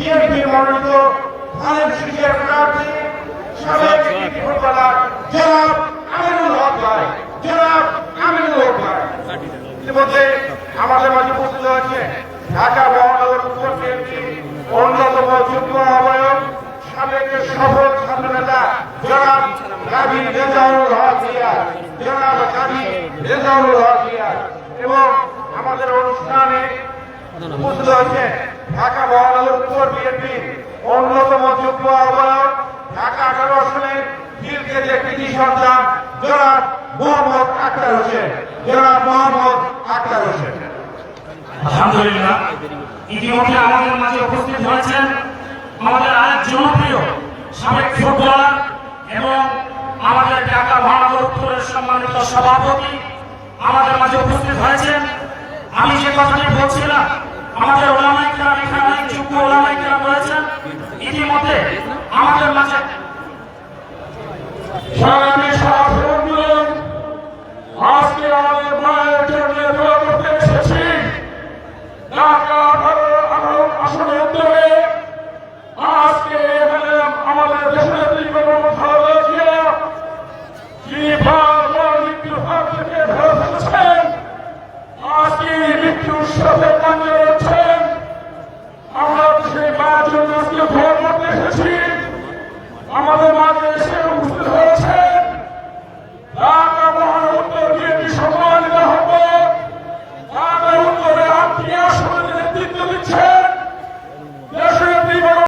বিএনপির মনোনীত খালেদ শিশিয়ার প্রার্থী সাবেক উপজেলা জনাব আমিনুল হক ভাই জনাব আমিনুল হক ভাই। ইতিমধ্যে আমাদের মাঝে উপস্থিত হয়েছে ঢাকা মহানগর উত্তর বিএনপি অন্যতম যুগ্ম আহ্বায়ক সাবেক সফল ছাত্র নেতা জনাব গাভী রেজাউল হক জিয়া জনাব গাভী রেজাউল হক জিয়া। এবং আমাদের অনুষ্ঠানে উপস্থিত হয়েছে ঢাকা মহানগর উত্তর বিএনপি অন্যতম যুগ্ম আহ্বায়ক, ঢাকা আঠারো আসনের যে কৃতি সন্তান, জনাব মোহাম্মদ আক্তার হোসেন। জনাব মোহাম্মদ আক্তার হোসেন। আলহামদুলিল্লাহ, ইতিমধ্যে আমাদের মাঝে উপস্থিত হয়েছেন আমাদের আরেক জনপ্রিয় সাবেক ফুটবলার এবং আমাদের ঢাকা মহানগর উত্তরের সম্মানিত সভাপতি আমাদের মাঝে উপস্থিত হয়েছেন। আমি যে কথাটি বলছিলাম আমাদের ওলামাই কালাম এখানে অনেক যোগ্য ওলামাই কালাম রয়েছেন। ইতিমধ্যে আমাদের মাঝে আজকে আমাদের মায়ের এসেছি। ঢাকা তার জন্য আজকে ভোর মধ্যে এসেছি।